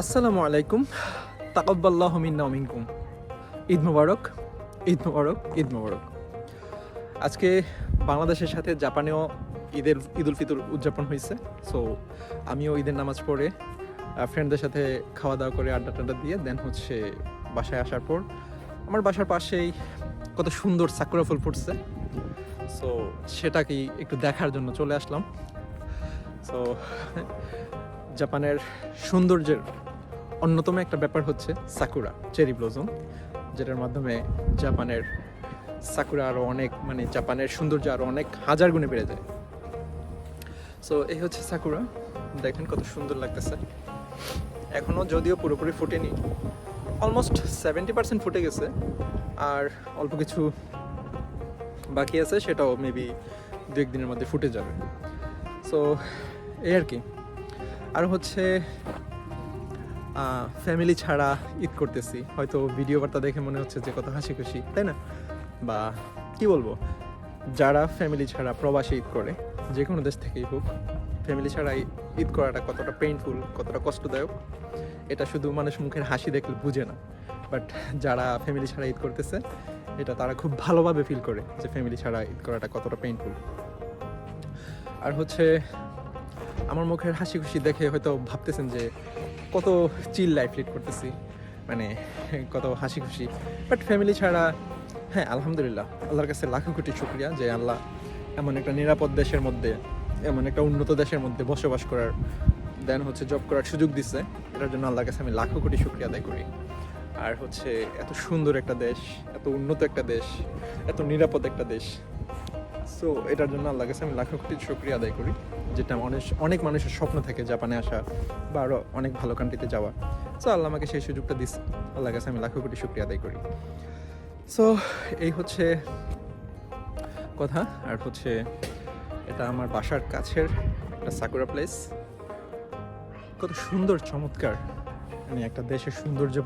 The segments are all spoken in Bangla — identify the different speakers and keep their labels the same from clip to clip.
Speaker 1: আসসালামু আলাইকুম। তাকব্বাল্লাহ মিন্না মিনকুম। ঈদ মুবারক ঈদ মুবারক ঈদ মুবারক। আজকে বাংলাদেশের সাথে জাপানেও ঈদের ঈদ উল ফিতর উদযাপন হয়েছে সো আমিও ঈদের নামাজ পড়ে ফ্রেন্ডদের সাথে খাওয়া দাওয়া করে আড্ডা টাড্ডা দিয়ে দেন হচ্ছে বাসায় আসার পর আমার বাসার পাশেই কত সুন্দর সাকুরা ফুল ফুটছে। সো সেটাকেই একটু দেখার জন্য চলে আসলাম। সো জাপানের সৌন্দর্যের অন্যতম একটা ব্যাপার হচ্ছে সাকুরা চেরি ব্লজম যেটার মাধ্যমে জাপানের সাকুরা আরও অনেক মানে জাপানের সৌন্দর্য আরও অনেক হাজার গুণে বেড়ে যায়। সো এই হচ্ছে সাকুরা দেখেন কত সুন্দর লাগতেছে। এখনও যদিও পুরোপুরি ফুটেনি অলমোস্ট সেভেন্টি পার্সেন্ট ফুটে গেছে, আর অল্প কিছু বাকি আছে, সেটাও মেবি দু একদিনের মধ্যে ফুটে যাবে। সো এই আর কি। আর হচ্ছে ফ্যামিলি ছাড়া ঈদ করতেছি। হয়তো ভিডিও বার্তা দেখে মনে হচ্ছে যে কত হাসি খুশি তাই না? বা কি বলব? যারা ফ্যামিলি ছাড়া প্রবাসী ঈদ করে, যে কোনো দেশ থেকেই হোক ফ্যামিলি ছাড়া ঈদ করাটা কতটা পেইনফুল কতটা কষ্টদায়ক, এটা শুধু মানুষ মুখের হাসি দেখলে বুঝে না। বাট যারা ফ্যামিলি ছাড়া ঈদ করতেছে, এটা তারা খুব ভালোভাবে ফিল করে যে ফ্যামিলি ছাড়া ঈদ করাটা কতটা পেইনফুল আর হচ্ছে, আমার মুখের হাসি খুশি দেখে হয়তো ভাবতেছেন যে কত চিল লাইফ লিড করতেছি মানে কত হাসি খুশি। বাট ফ্যামিলি ছাড়া হ্যাঁ আলহামদুলিল্লাহ, আল্লাহর কাছে লাখো কোটি শুক্রিয়া যে আল্লাহ এমন একটা নিরাপদ দেশের মধ্যে, এমন একটা উন্নত দেশের মধ্যে বসবাস করার, দেন হচ্ছে জব করার সুযোগ দিচ্ছে এটার জন্য আল্লাহর কাছে আমি লাখো কোটি শুক্রিয়া আদায় করি। আর হচ্ছে এত সুন্দর একটা দেশ, এত উন্নত একটা দেশ, এত নিরাপদ একটা দেশ। সো এটার জন্য আল্লাহ কাছে আমি লাখো কোটি শুক্রিয়া আদায় করি, যেটা অনেক অনেক মানুষের স্বপ্ন থাকে জাপানে আসা বা আরও অনেক ভালো কান্ট্রিতে যাওয়া। সো আল্লাহ আমাকে সেই সুযোগটা দিস, আল্লাহর কাছে আমি লাখো কোটি শুক্রিয়া আদায় করি। সো এই হচ্ছে কথা, আর হচ্ছে এটা আমার বাসার কাছের একটা সাকুরা প্লেস কত সুন্দর, চমৎকার। মানে একটা দেশের সৌন্দর্য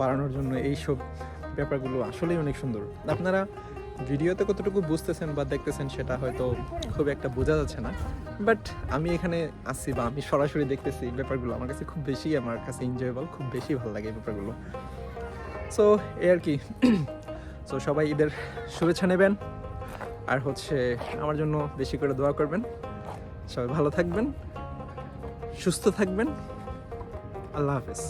Speaker 1: বাড়ানোর জন্য এইসব ব্যাপারগুলো আসলেই অনেক সুন্দর। আপনারা ভিডিওতে কতটুকু বুঝতেছেন বা দেখতেছেন সেটা হয়তো খুব একটা বোঝা যাচ্ছে না। বাট আমি এখানে আসছি বা আমি সরাসরি দেখতেছি ব্যাপারগুলো। আমার কাছে খুব বেশি, আমার কাছে এনজয়েবল খুব বেশি ভালো লাগে এই ব্যাপারগুলো। সো এই আর কি। সো সবাই ঈদের শুভেচ্ছা নেবেন। আর হচ্ছে আমার জন্য বেশি করে দোয়া করবেন। সবাই ভালো থাকবেন, সুস্থ থাকবেন। আল্লাহ হাফেজ।